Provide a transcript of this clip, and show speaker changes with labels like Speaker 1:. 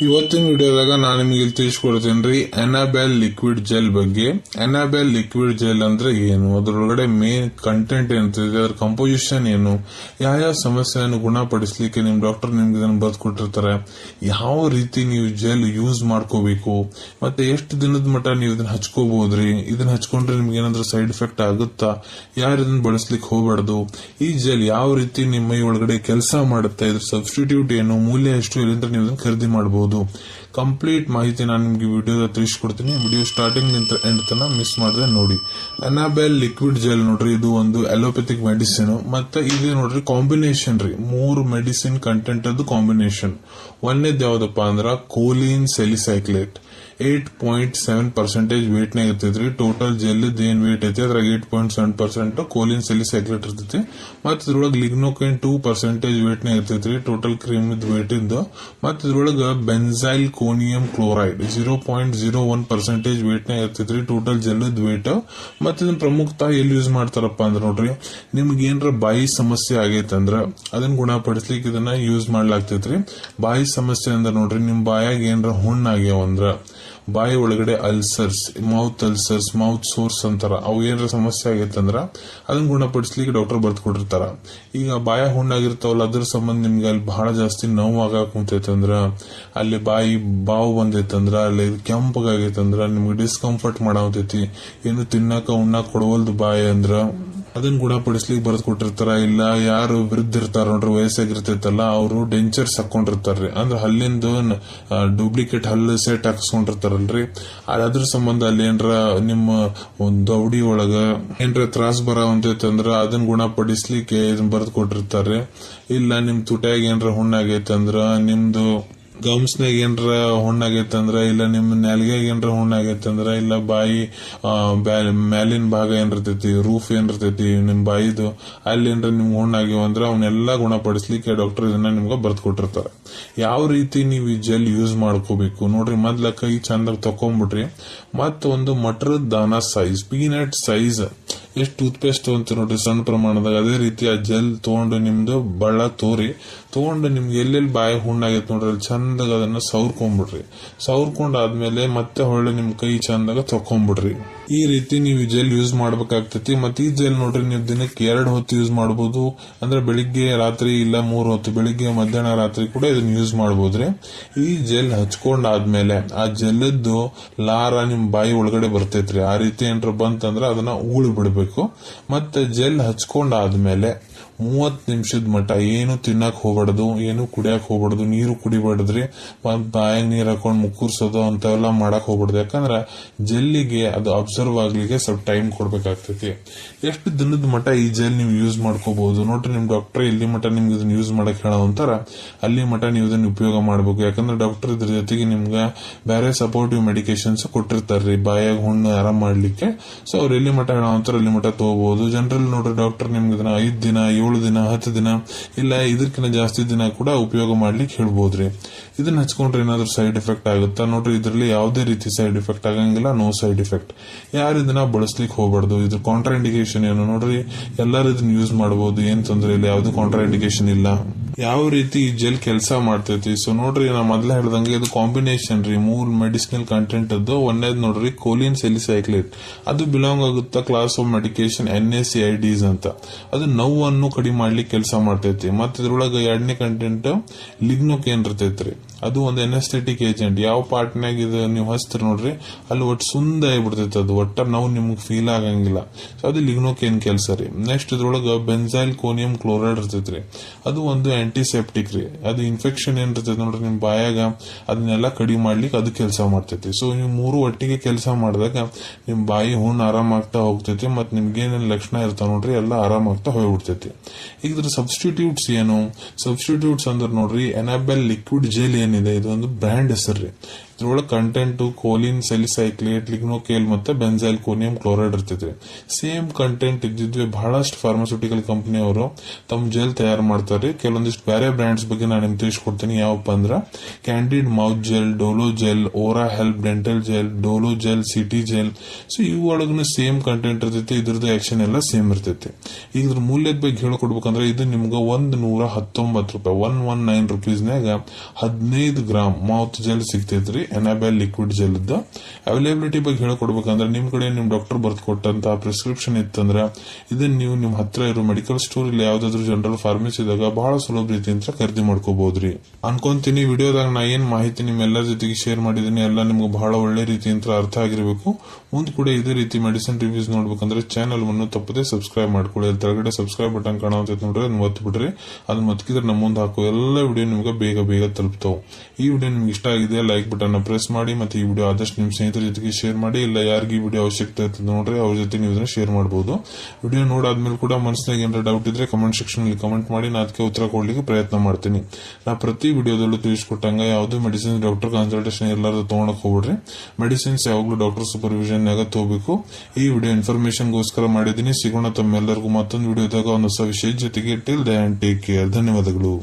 Speaker 1: ಇವತ್ತಿನ ವಿಡಿಯೋದಾಗ ನಾನು ನಿಮಗೆ ಇಲ್ಲಿ ತಿಳಿಸ್ಕೊಡ್ತೀನಿ ರೀ ಅನಾಬೆಲ್ ಲಿಕ್ವಿಡ್ ಜೆಲ್ ಬಗ್ಗೆ. ಅನಾಬೆಲ್ ಲಿಕ್ವಿಡ್ ಜೆಲ್ ಅಂದ್ರೆ ಏನು? ಅದರೊಳಗಡೆ ಮೇನ್ ಕಂಟೆಂಟ್ ಏನಿರ್ತದೆ ಅದರ ಕಂಪೋಸಿಷನ್ ಏನು? ಯಾವ ಯಾವ ಸಮಸ್ಯೆಯನ್ನು ಗುಣಪಡಿಸಲಿಕ್ಕೆ ನಿಮ್ ಡಾಕ್ಟರ್ ನಿಮ್ಗೆ ಇದನ್ನು ಬದ್ಕೊಟ್ಟಿರ್ತಾರೆ ಯಾವ ರೀತಿ ನೀವು ಜೆಲ್ ಯೂಸ್ ಮಾಡ್ಕೋಬೇಕು? ಮತ್ತೆ ಎಷ್ಟು ದಿನದ ಮಟ್ಟ ನೀವು ಇದನ್ನ ಹಚ್ಕೋಬಹುದ್ರಿ ಇದನ್ನ ಹಚ್ಕೊಂಡ್ರೆ ನಿಮ್ಗೆ ಏನಾದ್ರೂ ಸೈಡ್ ಎಫೆಕ್ಟ್ ಆಗುತ್ತಾ? ಯಾರು ಇದನ್ನ ಬಳಸ್ಲಿಕ್ಕೆ ಹೋಗಬಾರ್ದು? ಈ ಜೆಲ್ ಯಾವ ರೀತಿ ನಿಮ್ಮ ಒಳಗಡೆ ಕೆಲಸ ಮಾಡುತ್ತೆ? ಇದ್ರ ಸಬ್ಸ್ಟಿಟ್ಯೂಟ್ ಏನು? ಮೂಲ್ಯ ಎಷ್ಟು ಇಲ್ಲಿಂದ ನೀವು ಇದನ್ನ ಖರೀದಿ ಮಾಡಬಹುದು ಕಂಪ್ಲೀಟ್ ಮಾಹಿತಿ ನಾನು ನಿಮಗೆ ವಿಡಿಯೋದ ತಿಳಿಸ್ಕೊಡ್ತೀನಿ. ವಿಡಿಯೋ ಸ್ಟಾರ್ಟಿಂಗ್ ನಿಂತ ಎಂಡ್ ತನ ಮಿಸ್ ಮಾಡದೆ ನೋಡಿ. ಅನಾಬೆಲ್ ಲಿಕ್ವಿಡ್ ಜೆಲ್ ನೋಡ್ರಿ, ಇದು ಒಂದು ಅಲೋಪೆಥಿಕ್ ಮೆಡಿಸಿನ್ ಮತ್ತೆ ಇದು ನೋಡ್ರಿ ಕಾಂಬಿನೇಷನ್ ರೀ. ಮೂರು ಮೆಡಿಸಿನ್ ಕಂಟೆಂಟ್ ಅದು ಕಾಂಬಿನೇಷನ್ ಒಂದೇದ್ ಯಾವ್ದಪ್ಪ ಅಂದ್ರ choline salicylate eight point seven percentage weight ನಾಗ ಇರ್ತೈತ್ರಿ ಟೋಟಲ್ ಜೆಲ್ ಏನ್ ವೇಟ್ ಐತಿ. ಅದ್ರಾಗ eight point seven percent choline salicylate ಇರ್ತೈತಿ. ಮತ್ತೆ ಇದ್ರೊಳಗೆ ಲಿಗ್ನೋಕೈನ್ ಟೂ ಪರ್ಸೆಂಟೇಜ್ ವೇಟ್ ನಾಗ ಇರ್ತೈತ್ರಿ. ಟೋಟಲ್ ಕ್ರೀಮ್ ವೇಟ್ ಇಂದ. ಮತ್ತೆ ಇದ್ರೊಳಗ benzalkonium chloride zero point zero one percentage weight ನಾಗ ಇರ್ತೈತ್ರಿ. ಟೋಟಲ್ ಜೆಲ್ ವೇಟ್ ಮತ್ತೆ ಇದನ್ನ ಪ್ರಮುಖತ ಎಲ್ಲಿ ಯೂಸ್ ಮಾಡ್ತಾರಪ್ಪ ಅಂದ್ರೆ ನೋಡ್ರಿ, ನಿಮ್ಗೆ ಏನರ ಬಾಯಿ ಸಮಸ್ಯೆ ಆಗೈತಂದ್ರ ಅದನ್ನ ಗುಣಪಡಿಸ್ಲಿಕ್ಕೆ ಇದನ್ನ ಯೂಸ್ ಮಾಡ್ಲಾಗ್ತೈತ್ರಿ. ಬಾಯಿ ಸಮಸ್ಯೆ ಅಂದ್ರೆ ನೋಡ್ರಿ, ನಿಮ್ ಬಾಯಾಗ ಹುಣ್ಣು ಹುಣ್ಣಾಗ್ಯಾವ ಅಂದ್ರ ಬಾಯಿ ಒಳಗಡೆ ulcers mouth ulcers mouth sores ಅಂತಾರ, ಅವು ಏನಾರ ಸಮಸ್ಯೆ ಆಗೈತಂದ್ರ ಅದನ್ನ ಗುಣಪಡಿಸ್ಲಿಕ್ಕೆ ಡಾಕ್ಟರ್ ಬರ್ದು ಕೊಟ್ಟಿರ್ತಾರ ಈಗ ಬಾಯ ಹುಣ್ಣಾಗಿರ್ತಾವಲ್ಲ, ಅದ್ರ ಸಂಬಂಧ ನಿಮ್ಗೆ ಅಲ್ಲಿ ಬಹಳ ಜಾಸ್ತಿ ನೋವು ಆಗಾಕ್ ಕುಂತೈತಂದ್ರ ಅಲ್ಲಿ ಬಾಯಿ ಬಾವು ಬಂದೈತಂದ್ರ ಅಲ್ಲಿ ಕೆಂಪಗಾಗೈತಂದ್ರ ನಿಮ್ಗೆ ಡಿಸ್ಕಂಫರ್ಟ್ ಮಾಡಾವತೈತಿ ಏನು ತಿನ್ನಾಕ ಉಣ್ಣಾಕ ಕೊಡವಲ್ದು ಬಾಯಿ ಅಂದ್ರ ಅದನ್ನ ಗುಣಪಡಿಸ್ಲಿಕ್ಕೆ ಬರೆದು ಕೊಟ್ಟಿರ್ತಾರ ಇಲ್ಲ, ಯಾರು ವೃದ್ಧ ಇರ್ತಾರ ನೋಡ್ರಿ, ವಯಸ್ಸಾಗಿರ್ತೈತಲ್ಲ, ಅವರು ಡೆಂಚರ್ಸ್ ಹಾಕೊಂಡಿರ್ತಾರ್ರಿ. ಅಂದ್ರೆ ಹಲ್ಲಿಂದ ಡೂಪ್ಲಿಕೇಟ್ ಹಲ್ಲು ಸೆಟ್ ಹಾಕಿಸ್ಕೊಂಡಿರ್ತಾರಲ್ರಿ. ಅದ್ ಅದ್ರ ಸಂಬಂಧ ಅಲ್ಲಿ ಏನ್ರ ನಿಮ್ಮ ಒಂದು ಅವಡಿ ಒಳಗ ಏನರ ತ್ರಾಸ್ ಬರ ಅಂದ್ರ ಅದನ್ನ ಗುಣಪಡಿಸ್ಲಿಕ್ಕೆ ಇದನ್ನ ಬರೆದು ಕೊಟ್ಟಿರ್ತಾರೆ ಇಲ್ಲ, ನಿಮ್ ತುಟ್ಯಾಗ ಏನ್ರ ಹುಣ್ಣಾಗೈತಂದ್ರ ನಿಮ್ದು ಗಮ್ಸ್ನಾಗ ಏನರ ಹುಣ್ಣಾಗೈತೆ ಅಂದ್ರ ಇಲ್ಲ ನಿಮ್ಮ ನೆಲ್ಗ್ಯಾಗ ಏನರ ಹುಣ್ಣಾಗೈತೆ ಅಂದ್ರ ಇಲ್ಲ ಬಾಯಿ ಮ್ಯಾಲಿನ ಭಾಗ ಏನಿರ್ತೈತಿ, ರೂಫ್ ಏನಿರ್ತೈತಿ ನಿಮ್ಮ ಬಾಯಿದು ಅಲ್ಲಿ ಏನರ ನಿಮ್ಗೆ ಹುಣ್ಣಾಗ್ಯಾವ ಅಂದ್ರೆ ಅವನ್ನೆಲ್ಲ ಗುಣಪಡಿಸ್ಲಿಕ್ಕೆ ಡಾಕ್ಟರ್ ಇದನ್ನ ನಿಮ್ಗೆ ಬರ್ದು ಕೊಟ್ಟಿರ್ತಾರೆ ಯಾವ ರೀತಿ ನೀವು ಈ ಜೆಲ್ ಯೂಸ್ ಮಾಡ್ಕೋಬೇಕು? ನೋಡ್ರಿ, ಮೊದ್ಲ ಕೈ ಚಂದಾಗ ತಕೊಂಬಿಡ್ರಿ ಮತ್ತೊಂದು ಮಟರದ ದಾನ ಸೈಜ್, ಪೀನಟ್ ಸೈಜ್, ಎಷ್ಟು ಟೂತ್ ಪೇಸ್ಟ್ ಅಂತ ನೋಡ್ರಿ ಸಣ್ಣ ಪ್ರಮಾಣದಾಗ, ಅದೇ ರೀತಿ ಆ ಜೆಲ್ ತಗೊಂಡು ನಿಮ್ದು ಬಳ್ಳ ತೋರಿ ತಗೊಂಡು ನಿಮ್ಗೆ ಎಲ್ಲೆಲ್ಲಿ ಬಾಯಿ ಹುಣ್ಣಾಗೈತೆ ನೋಡ್ರಿ, ಅಲ್ಲಿ ಚಂದಾಗ ಅದನ್ನು ಸವ್ರ್ಕೊಂಡ್ಬಿಡ್ರಿ ಸವ್ರ್ಕೊಂಡಾದ್ಮೇಲೆ ಮತ್ತೆ ಹೊಳ್ಳಿ ನಿಮ್ಮ ಕೈ ಚಂದಾಗ ತಕೊಂಡ್ಬಿಡ್ರಿ ಈ ರೀತಿ ನೀವು ಜೆಲ್ ಯೂಸ್ ಮಾಡ್ಬೇಕಾಗ್ತೈತಿ. ಮತ್ತೆ ಈ ಜೆಲ್ ನೋಡ್ರಿ, ನೀವು ದಿನಕ್ಕೆ ಎರಡು ಹೊತ್ತು ಯೂಸ್ ಮಾಡಬಹುದು ಅಂದ್ರೆ ಬೆಳಿಗ್ಗೆ ರಾತ್ರಿ ಇಲ್ಲ ಮೂರು ಹೊತ್ತು, ಬೆಳಿಗ್ಗೆ ಮಧ್ಯಾಹ್ನ ರಾತ್ರಿ ಕೂಡ ಇದನ್ನ ಯೂಸ್ ಮಾಡಬಹುದ್ರಿ ಈ ಜೆಲ್ ಹಚ್ಕೊಂಡಾದ್ಮೇಲೆ ಆ ಜೆಲ್ಲದ್ದು ಲಾರ ನಿಮ್ ಬಾಯಿ ಒಳಗಡೆ ಬರ್ತೈತ್ರಿ. ಆ ರೀತಿ ಏನಾರ ಬಂತಂದ್ರೆ ಅದನ್ನ ಉಗುಳಿ ಬಿಡಬೇಕು. ಮತ್ತೆ ಜೆಲ್ ಹಚ್ಕೊಂಡಾದ್ಮೇಲೆ ಮೂವತ್ ನಿಮಿಷದ ಮಟ್ಟ ಏನು ತಿನ್ನಕ್ ಹೋಗ್ಬಾರ್ದು, ಏನು ಕುಡಿಯಕ್ ಹೋಗ್ಬಾರ್ದು, ನೀರು ಕುಡಿಬಾರ್ದ್ರಿ ಬಾಯಾಗ ನೀರು ಹಾಕೊಂಡು ಮುಕ್ಕುರ್ಸೋದು ಅಂಥವೆಲ್ಲ ಮಾಡಕ್ ಹೋಗ್ಬಾರ್ದು. ಯಾಕಂದ್ರ ಜೆಲ್ಲಿಗೆ ಅದು ಅಬ್ಸರ್ವ್ ಆಗ್ಲಿಕ್ಕೆ ಸ್ವಲ್ಪ ಟೈಮ್ ಕೊಡ್ಬೇಕಾಗ್ತೈತಿ. ಎಷ್ಟು ದಿನದ ಮಟ್ಟ ಈ ಜೆಲ್ ನೀವು ಯೂಸ್ ಮಾಡ್ಕೋಬಹುದು ನೋಡ್ರಿ, ನಿಮ್ ಡಾಕ್ಟರ್ ಎಲ್ಲಿ ಮಟ್ಟ ನಿಮ್ಗೆ ಇದನ್ನ ಯೂಸ್ ಮಾಡಕ್ ಹೇಳೋ ಅಂತಾರ. ಅಲ್ಲಿ ಮಟ್ಟ ನೀವು ಇದನ್ನ ಉಪಯೋಗ ಮಾಡ್ಬೇಕು. ಯಾಕಂದ್ರೆ ಡಾಕ್ಟರ್ ಇದ್ರ ಜೊತೆಗೆ ನಿಮ್ಗೆ ಬೇರೆ ಸಪೋರ್ಟಿವ್ ಮೆಡಿಕೇಶನ್ಸ್ ಕೊಟ್ಟಿರ್ತಾರ್ರಿ. ಬಾಯಾಗ ಹುಣ್ಣು ಆರಾಮ್ ಮಾಡ್ಲಿಕ್ಕೆ. ಸೊ ಅವ್ರು ಎಲ್ಲಿ ಮಟ್ಟ ಹೇಳೋ ಅಂತಾರ ಅಲ್ಲಿ ಮಟ್ಟ ತಗೋಬಹುದು ಜನರಲ್ ನೋಡ್ರಿ, ಡಾಕ್ಟರ್ ನಿಮ್ಗೆ ಇದನ್ನ ಐದ್ ದಿನ, ಏಳು ದಿನ, ಹತ್ತು ದಿನ, ಇಲ್ಲ ಇದಕ್ಕಿಂತ ಜಾಸ್ತಿ ದಿನ ಕೂಡ ಉಪಯೋಗ ಮಾಡ್ಲಿಕ್ಕೆ ಹೇಳ್ಬೋದ್ರಿ. ಇದನ್ನ ಹಚ್ಕೊಂಡ್ರೆ ಏನಾದ್ರೂ ಸೈಡ್ ಎಫೆಕ್ಟ್ ಆಗುತ್ತಾ? ನೋಡ್ರಿ, ಇದರಲ್ಲಿ ಯಾವುದೇ ರೀತಿ ಸೈಡ್ ಎಫೆಕ್ಟ್ ಆಗಂಗಿಲ್ಲ ನೋ ಸೈಡ್ ಎಫೆಕ್ಟ್ ಯಾರು ಇದನ್ನ ಬಳಸ್ಲಿಕ್ಕೆ ಹೋಗ್ಬಾರ್ದು? ಇದ್ರ ಕಾಂಟ್ರಾ ಇಂಡಿಕೇಶನ್ ಏನು? ನೋಡ್ರಿ ಎಲ್ಲರೂ ಇದನ್ನ ಯೂಸ್ ಮಾಡಬಹುದು ಏನ್ ತೊಂದರೆ ಇಲ್ಲ, ಯಾವ್ದು ಕಾಂಟ್ರಾ ಇಂಡಿಕೇಶನ್ ಇಲ್ಲ. ಯಾವ ರೀತಿ ಈ ಜೆಲ್ ಕೆಲಸ ಮಾಡ್ತೈತಿ. ಸೊ ನೋಡ್ರಿ, ನಾ ಮೊದ್ಲೇ ಹೇಳ್ದಂಗೆ ಇದು ಕಾಂಬಿನೇಷನ್ ರೀ. ಮೂರ್ ಮೆಡಿಸಿನಲ್ ಕಂಟೆಂಟ್ ಅದು. ಒಂದೇದ್ ನೋಡ್ರಿ ಕೋಲಿನ್ ಸೆಲಿಸೈಕ್ಲೇಟ್ ಅದು ಬಿಲಾಂಗ್ ಆಗುತ್ತಾ class of medication N S C I Ds ಅಂತ. ಅದು ನೋವನ್ನು ಕಡಿಮೆ ಮಾಡ್ಲಿಕ್ಕೆ ಕೆಲಸ ಮಾಡ್ತೈತಿ. ಮತ್ತೆ ಇದ್ರೊಳಗ ಎರಡನೇ ಕಂಟೆಂಟ್ ಲಿಗ್ನೋಕ್ ಏನ್ ಇರ್ತೈತ್ರಿ ಅದು ಒಂದು ಎನೆಸ್ಥೆಟಿಕ್ ಏಜೆಂಟ್ ಯಾವ ಪಾರ್ಟ್ನಾಗ ಇದು ನೀವು ಹಸ್ತ್ರ ನೋಡ್ರಿ, ಅಲ್ಲಿ ಒಟ್ಟು ಸುಂದ ಆಗ್ಬಿಡ್ತೈತಿ ಅದು. ಒಟ್ಟ ನೋವು ನಿಮ್ಗೆ ಫೀಲ್ ಆಗಂಗಿಲ್ಲ. ಸೊ ಅದು ಲಿಗ್ನೋಕೇನ್ ಕೆಲಸ ರೀ. ನೆಕ್ಸ್ಟ್ ಇದ್ರೊಳಗೆ ಬೆನ್ಸೈಲ್ ಕೋನಿಯಂ ಕ್ಲೋರೈಡ್ ಇರ್ತೈತ್ರಿ. ಅದು ಒಂದು ಆಂಟಿಸೆಪ್ಟಿಕ್ ರೀ. ಅದು ಇನ್ಫೆಕ್ಷನ್ ಏನಿರ್ತದೆ ನೋಡ್ರಿ ನಿಮ್ಮ ಬಾಯಾಗ ಅದನ್ನೆಲ್ಲ ಕಡಿಮೆ ಮಾಡ್ಲಿಕ್ಕೆ ಅದು ಕೆಲಸ ಮಾಡ್ತೈತಿ. ಸೊ ನೀವು ಮೂರು ಒಟ್ಟಿಗೆ ಕೆಲಸ ಮಾಡಿದಾಗ ನಿಮ್ಮ ಬಾಯಿ ಹುಣ್ಣು ಆರಾಮಾಗ್ತಾ ಹೋಗ್ತೈತಿ, ಮತ್ತೆ ನಿಮ್ಗೇನೇನು ಲಕ್ಷಣ ಇರ್ತಾವ ನೋಡ್ರಿ, ಎಲ್ಲ ಆರಾಮಾಗ್ತಾ ಹೋಗ್ಬಿಡ್ತೈತಿ. ಈಗ ಇದ್ರ ಸಬ್ಸ್ಟಿಟ್ಯೂಟ್ಸ್ ಏನು? ಸಬ್ಸ್ಟಿಟ್ಯೂಟ್ಸ್ ಅಂದ್ರೆ ನೋಡ್ರಿ ಎನಾಬೆಲ್ ಲಿಕ್ವಿಡ್ ಜೆಲ್ ಏನಿದೆ ಇದು ಒಂದು ಬ್ರ್ಯಾಂಡ್ ಹೆಸರು ರೀ. ಇದ್ರೊಳಗೆ ಕಂಟೆಂಟು ಕೋಲಿನ್ ಸೆಲಿಸೈಕ್ಲೇಟ್ ಲಿಗ್ನೋಕೇಲ್ ಮತ್ತೆ ಬೆನ್ಸೈಲ್ ಕೋನಿಯಂ ಕ್ಲೋರೈಡ್ ಇರ್ತೈತ್ರಿ ಸೇಮ್ ಕಂಟೆಂಟ್ ಇದ್ದಿದ್ವಿ. ಬಹಳಷ್ಟು ಫಾರ್ಮಾಸ್ಯೂಟಿಕಲ್ ಕಂಪನಿ ಅವರು ತಮ್ಮ ಜೆಲ್ ತಯಾರು ಮಾಡ್ತಾರೆ ಕೆಲವೊಂದಿಷ್ಟು ಬೇರೆ ಬ್ರ್ಯಾಂಡ್ಸ್ ಬಗ್ಗೆ ನಾನು ನಿಮ್ಗೆ ತಿಳಿಸ್ಕೊಡ್ತೀನಿ. ಯಾವಪ್ಪ ಅಂದ್ರೆ Candid mouth gel Dolo gel Ora help dental gel Dolo gel city gel so ಇವು ಒಳಗೂ ಸೇಮ್ ಕಂಟೆಂಟ್ ಇರ್ತೈತಿ. ಇದ್ರದ್ದು ಆಕ್ಷನ್ ಎಲ್ಲ ಸೇಮ್ ಇರ್ತೈತಿ. ಈಗ ಇದ್ರ ಮೂಲ್ಯದ ಬಗ್ಗೆ ಹೇಳ್ಕೊಡ್ಬೇಕಂದ್ರೆ ಇದು ನಿಮ್ಗೆ ಒಂದು ನೂರ ಹತ್ತೊಂಬತ್ತು ರೂಪಾಯಿ ಒನ್ ಒನ್ ನೈನ್ ರುಪೀಸ್ನಾಗ ಹದಿನೈದು ಗ್ರಾಮ್ ಮೌತ್ ಜೆಲ್ ಸಿಗ್ತೈತ್ರಿ. ಎನಾಬೆಲ್ ಲಿಕ್ವಿಡ್ ಜೆಲ್ ಅವೈಲೇಬಿಲಿಟಿ ಬಗ್ಗೆ ಹೇಳ್ಕೊಡ್ಬೇಕಂದ್ರೆ ನಿಮ್ ಕಡೆ ನಿಮ್ ಡಾಕ್ಟರ್ ಬರ್ದು ಕೊಟ್ಟಂತ ಪ್ರಿಸ್ಕ್ರಿಪ್ಷನ್ ಇತ್ತಂದ್ರೆ ಇದನ್ನ ನೀವು ನಿಮ್ ಹತ್ರ ಇರೋ ಮೆಡಿಕಲ್ ಸ್ಟೋರ್ ಇಲ್ಲ ಯಾವ್ದಾದ್ರು ಜನರಲ್ ಫಾರ್ಮಸಿ ಇದಾಗ ಬಹಳ ಸುಲಭ ರೀತಿಯಿಂದ ಖರೀದಿ ಮಾಡ್ಕೋಬಹುದ್ರಿ ಅನ್ಕೊಂತೀನಿ, ವಿಡಿಯೋದಾಗ ನಾ ಏನ್ ಮಾಹಿತಿ ನಿಮ್ಮೆಲ್ಲರ ಜೊತೆಗೆ ಶೇರ್ ಮಾಡಿದೀನಿ ಎಲ್ಲ ನಿಮ್ಗೆ ಬಹಳ ಒಳ್ಳೆ ರೀತಿಯಿಂದ ಅರ್ಥ ಆಗಿರ್ಬೇಕು. ಮುಂದ್ ಕೂಡ ಇದೇ ರೀತಿ ಮೆಡಿಸಿನ್ ರಿವ್ಯೂಸ್ ನೋಡ್ಬೇಕಂದ್ರೆ ಚಾನಲ್ ಅನ್ನು ತಪ್ಪದೆ ಸಬ್ಸ್ಕ್ರೈಬ್ ಮಾಡ್ಕೊಳ್ಳಿ. ಅಲ್ಲಿ ಸಬ್ಸ್ಕ್ರೈಬ್ ಬಟನ್ ಕಾಣುತ್ತೆ ನೋಡ್ರಿ ಅದನ್ನ ಒತ್ತು ಬಿಡ್ರಿ. ಅದನ್ನ ಒತ್ತಿದ್ರೆ ನಮ್ಮ ಮುಂದೆ ಹಾಕೋ ಎಲ್ಲ ವಿಡಿಯೋ ನಿಮ್ಗೆ ಬೇಗ ಬೇಗ ತಲುಪ್ತಾವ್. ಈ ವಿಡಿಯೋ ನಿಮ್ಗೆ ಇಷ್ಟ ಆಗಿದೆ ಲೈಕ್ ಬಟನ್ ಪ್ರೆಸ್ ಮಾಡಿ ಮತ್ತೆ ಈ ವಿಡಿಯೋ ಆದಷ್ಟು ನಿಮ್ಮ ಸ್ನೇಹಿತರ ಜೊತೆಗೆ ಶೇರ್ ಮಾಡಿ, ಇಲ್ಲ ಯಾರಿಗೆ ಈ ವಿಡಿಯೋ ಅವಶ್ಯಕತೆ ಇರ್ತದೆ ನೋಡ್ರಿ, ಅವ್ರ ಜೊತೆ ನೀವು ಇದನ್ನ ಶೇರ್ ಮಾಡಬಹುದು ವಿಡಿಯೋ ನೋಡಾದ್ಮೇಲೆ ಕೂಡ ಮನಸ್ಸಿನಾಗ ಏನಾರ ಡೌಟ್ ಇದ್ರೆ ಕಮೆಂಟ್ ಸೆಕ್ಷನ್ ಅಲ್ಲಿ ಕಮೆಂಟ್ ಮಾಡಿ, ನಾ ಅದಕ್ಕೆ ಉತ್ತರ ಕೊಡ್ಲಿಕ್ಕೆ ಪ್ರಯತ್ನ ಮಾಡ್ತೀನಿ. ನಾ ಪ್ರತಿ ವಿಡಿಯೋದಲ್ಲೂ ತಿಳಿಸ್ಕೊಟ್ಟಂಗ ಯಾವ್ದು ಮೆಡಿಸಿನ್ ಡಾಕ್ಟರ್ ಕನ್ಸಲ್ಟೇಷನ್ ಎಲ್ಲಾರು ತಗೊಳಕ್ ಹೋಗ್ಬಿಡ್ರಿ. ಮೆಡಿಸಿನ್ಸ್ ಯಾವಾಗಲೂ ಡಾಕ್ಟರ್ ಸೂಪರ್ವಿಷನ್ ನಾಗ ತಗೋಬೇಕು. ಈ ವಿಡಿಯೋ ಇನ್ಫಾರ್ಮೇಶನ್ ಗೋಸ್ಕರ ಮಾಡಿದೀನಿ ಸಿಗೋಣ ತಮ್ಮೆಲ್ಲರಿಗೂ ಮತ್ತೊಂದು ವಿಡಿಯೋದಾಗ ಒಂದು ಹೊಸ ವಿಷಯ ಜೊತೆಗೆ. ಟಿಲ್ ದ ಟೇಕ್ ಕೇರ್ ಧನ್ಯವಾದಗಳು.